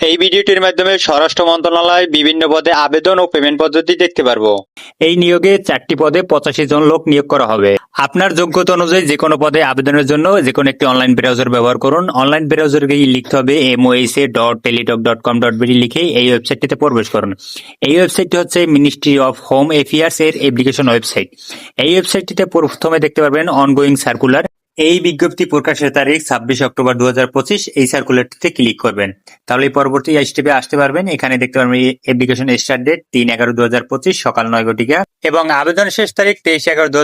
এই ভিডিওটির মাধ্যমে স্বরাষ্ট্র মন্ত্রণালয় বিভিন্ন পদে আবেদন ও পেমেন্ট পদ্ধতি দেখতে পারব। এই নিয়োগে চারটি পদে পঁচাশি জন লোক নিয়োগ করা হবে। আপনার যোগ্যতা অনুযায়ী যে কোনো পদে আবেদনের জন্য যে কোনো একটি অনলাইন ব্রাউজার ব্যবহার করুন। অনলাইন ব্রাউজার গিয়ে লিখতে হবে MOSA dot Teletalk dot com dot BD লিখে এই ওয়েবসাইটটিতে প্রবেশ করুন। এই ওয়েবসাইটটি হচ্ছে মিনিস্ট্রি অফ হোম অ্যাফেয়ার্স এর অ্যাপ্লিকেশন ওয়েবসাইট এই ওয়েবসাইটটিতে প্রথমে দেখতে পারবেন অনগোয়িং সার্কুলার এই বিজ্ঞপ্তি প্রকাশের তারিখ ছাব্বিশ অক্টোবর দু হাজার পঁচিশ। এই সার্কুলারটিতে ক্লিক করবেন। তাহলে পরবর্তী স্টেপে আসতে পারবেন। এখানে দেখতে পারবেন অ্যাপ্লিকেশন স্টার্ট ডেট তিন এগারো দু সকাল নয় ঘটিকা, এবং আবেদন শেষ তারিখ তেইশ এগারো দু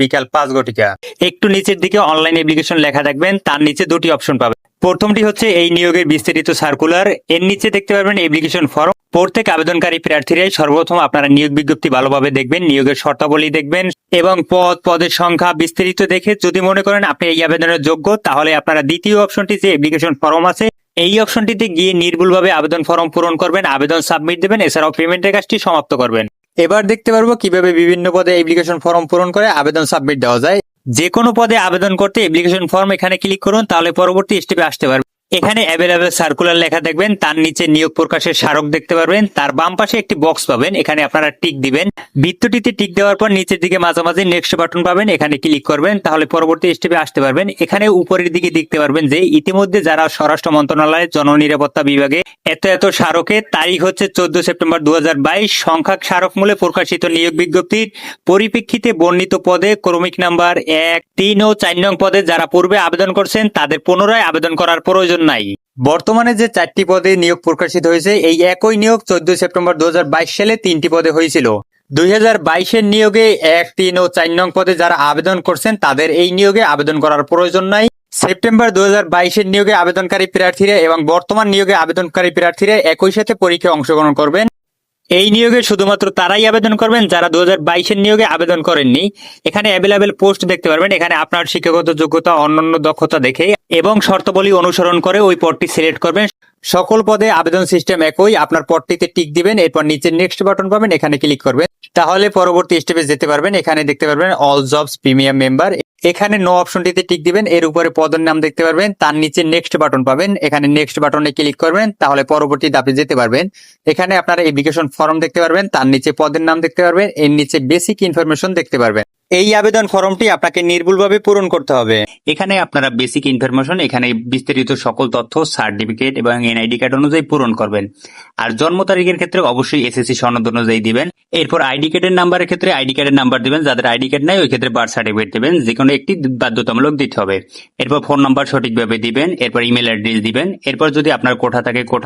বিকাল পাঁচ ঘটিকা। একটু নিচের দিকে অনলাইন অ্যাপ্লিকেশন লেখা থাকবেন, তার নিচে দুটি অপশন পাবেন। প্রথমটি হচ্ছে এই নিয়োগের বিস্তারিত সার্কুলার। এর নিচে দেখতে পারবেন অ্যাপ্লিকেশন ফর্ম প্রত্যেক আবেদনকারী প্রার্থীরাই সর্বপ্রথম আপনারা নিয়োগ বিজ্ঞপ্তি ভালোভাবে দেখবেন, নিয়োগের শর্তাবলী দেখবেন এবং পদ, পদের সংখ্যা বিস্তারিত দেখে যদি মনে করেন আপনি এই আবেদনের যোগ্য, তাহলে আপনারা দ্বিতীয় অপশনটি যে অ্যাপ্লিকেশন ফর্ম আছে। এই অপশনটিতে গিয়ে নির্ভুলভাবে আবেদন ফর্ম পূরণ করবেন, আবেদন সাবমিট দেবেন, এছাড়াও পেমেন্টের কাজটি সমাপ্ত করবেন। এবার দেখতে পারব কীভাবে বিভিন্ন পদে অ্যাপ্লিকেশন ফর্ম পূরণ করে আবেদন সাবমিট দেওয়া যায়। যে কোনো পদে আবেদন করতে অ্যাপ্লিকেশন ফর্ম এখানে ক্লিক করুন, তাহলে পরবর্তী স্টেপে আসতে পারবেন। এখানে অ্যাভেলেবেল সার্কুলার লেখা দেখবেন, তার নিচে নিয়োগ প্রকাশের স্মারক দেখতে পারবেন, তার বাম পাশে একটি বক্স পাবেন, এখানে আপনারা টিক দিবেন। বৃত্তটিতে টিক দেওয়ার পর নিচের দিকে মাঝামাঝি নেক্সট বাটন পাবেন, এখানে ক্লিক করবেন, তাহলে পরবর্তী স্টেপে আসতে পারবেন। এখানে উপরের দিকে দেখতে পারবেন যে ইতিমধ্যে যারা স্বরাষ্ট্র মন্ত্রণালয়ের জননিরাপত্তা বিভাগে এত এত স্মারকের তারিখ হচ্ছে চোদ্দ সেপ্টেম্বর দু সংখ্যক স্মারক মূলে প্রকাশিত নিয়োগ বিজ্ঞপ্তির পরিপ্রেক্ষিতে বর্ণিত পদে ক্রমিক নাম্বার এক, তিন ও চার নং পদে যারা পূর্বে আবেদন করছেন, তাদের পুনরায় আবেদন করার প্রয়োজন নাই। বর্তমানে যে চারটি পদে নিয়োগ প্রকাশিত হয়েছে, এই একই নিয়োগ চোদ্দ সেপ্টেম্বর দু সালে তিনটি পদে হয়েছিল। দুই হাজার বাইশের নিয়োগে এক, তিন ও চার নং পদে যারা আবেদন করছেন, তাদের এই নিয়োগে আবেদন করার প্রয়োজন নাই। সেপ্টেম্বর দু হাজার বাইশের নিয়োগে আবেদনকারী প্রার্থীরা এবং বর্তমান নিয়োগে আবেদনকারী প্রার্থীরা একই সাথে পরীক্ষায় অংশগ্রহণ করবেন। এই নিয়োগে শুধুমাত্র তারাই আবেদন করবেন, যারা দু হাজার নিয়োগে আবেদন করেননি। এখানে অ্যাভেলেবেল পোস্ট দেখতে পারবেন, এখানে আপনার শিক্ষাগত যোগ্যতা, অন্যান্য দক্ষতা দেখে এবং শর্তাবলী অনুসরণ করে ওই পদটি সিলেক্ট করবেন। সকল পদে আবেদন সিস্টেম একই, আপনার পদটিতে টিক দিবেন, এরপর নিচে নেক্সট বাটন পাবেন, এখানে ক্লিক করবেন। তাহলে পরবর্তী স্টেপে যেতে পারবেন, এখানে দেখতে পারবেন অল জবস প্রিমিয়াম মেম্বার এখানে নো অপশনটিতে টিক দিবেন, এর উপরে পদের নাম দেখতে পারবেন, তার নিচে নেক্সট বাটন পাবেন, এখানে নেক্সট বাটনে ক্লিক করবেন, তাহলে পরবর্তী ধাপে যেতে পারবেন। এখানে আপনারা অ্যাপ্লিকেশন ফর্ম দেখতে পারবেন, তার নিচে পদের নাম দেখতে পারবেন, এর নিচে বেসিক ইনফরমেশন দেখতে পারবেন। এই আবেদন ফর্মটি আপনাকে নির্ভুলভাবে পূরণ করতে হবে। এখানে আপনারা বেসিক ইনফরমেশন এখানে বিস্তারিত সকল তথ্য সার্টিফিকেট এবং এনআইডি কার্ড অনুযায়ী পূরণ করবেন। আর জন্ম তারিখের ক্ষেত্রে অবশ্যই এসএসসি সনদ অনুযায়ী দিবেন। এরপর আইডি কার্ডের নাম্বারের ক্ষেত্রে আইডি কার্ডের নাম্বার দিবেন। যাদের আইডি কার্ড নাই, ওই ক্ষেত্রে বার্থ সার্টিফিকেট দিবেন। যে কোনো একটি বাধ্যতামূলক দিতে হবে। এরপর ফোন নাম্বার সঠিকভাবে দিবেন। এরপর ইমেল অ্যাড্রেস দিবেন। এরপর যদি আপনার কোঠা থাকে, কোঠা